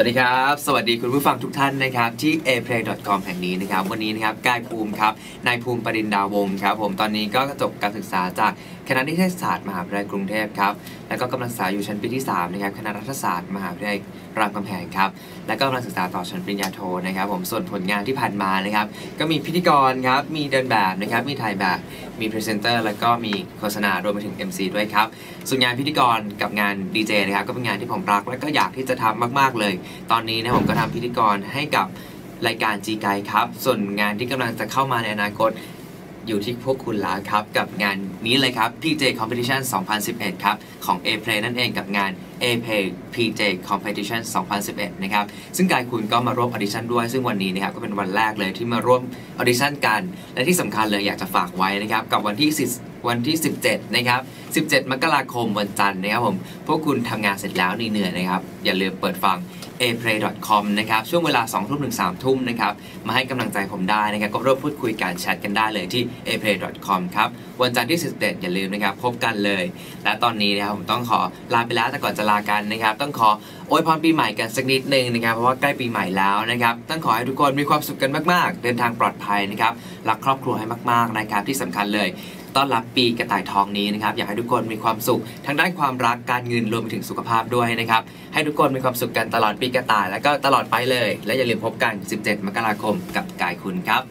สวัสดีครับ สวัสดีคุณผู้ฟังทุกท่านนะครับที่ aplay.com แห่งนี้นะครับ วันนี้นะครับกายภูมิครับนายภูมิปรินดาวงศ์ครับผมตอนนี้ก็จบการศึกษาจาก คณะนิเทศศาสตร์มหาวิทยาลัยกรุงเทพครับ แล้วก็กำลังศึกษาอยู่ชั้นปีที่3นะครับคณะรัฐศาสตร์มหาวิทยาลัยรามคำแหงครับแล้วก็กำลังศึกษาต่อชั้นปริญญาโทนะครับ ผมส่วนผลงานที่ผ่านมานะครับ ก็มีพิธีกรครับมีเดินแบบนะครับมีถ่ายแบบมีพรีเซนเตอร์แล้วก็มีโฆษณารวมไปถึง MC ด้วยครับส่วนงานพิธีกรกับงานดีเจนะครับก็เป็นงานที่ผมรักและก็อยากที่จะทำมาก ๆเลย ตอนนี้นะผมก็ทำพิธีกรให้กับรายการ G ไกครับ ส่วนงานที่กำลังจะเข้ามาในอนาคต อยู่ที่พวกคุณแล้วครับ กับงานนี้เลยครับ PJ Competition 2011 ครับ ของ A Play นั่นเองกับงาน A Play PJ Competition 2011 นะครับ ซึ่งกายคุณก็มาร่วมออดิชั่นด้วย ซึ่งวันนี้นะครับก็เป็นวันแรกเลยที่มาร่วมออดิชั่นกัน และที่สำคัญเลยอยากจะฝากไว้นะครับ กับวันที่10วันที่ 17 นะครับ 17 มกราคมวันจันทร์นะครับผม พวกคุณทำงานเสร็จแล้วเหนื่อยๆนะครับ อย่าลืมเปิดฟัง aplay.com นะครับช่วงเวลา2ทุ่มถึง3ทุ่มนะครับมาให้กำลังใจผมได้นะครับก็ร่วมพูดคุยกันแชทกันได้เลยที่ aplay.com ครับวันจันทร์ที่17อย่าลืมนะครับพบกันเลย และตอนนี้นะครับผมต้องขอลาไปแล้วแต่ก่อนจะลากันนะครับต้องขออวยพรปีใหม่กันสักนิดนึงนะครับเพราะว่าใกล้ปีใหม่แล้วนะครับต้องขอให้ทุกคนมีความสุขกันมากๆ เดินทางปลอดภัยนะครับรักครอบครัวให้มากๆนะครับที่สำคัญเลยต้อนรับปีกระต่ายทองนี้นะครับอยากให้ทุกคนมีความสุขทั้งด้านความรักการเงินรวมไปถึงสุขภาพด้วยนะครับให้ทุกคนมีความสุขกันตลอดปีกระต่าย แล้วก็ตลอดไปเลย และอย่าลืมพบกัน 17 มกราคมกับกายคุณครับ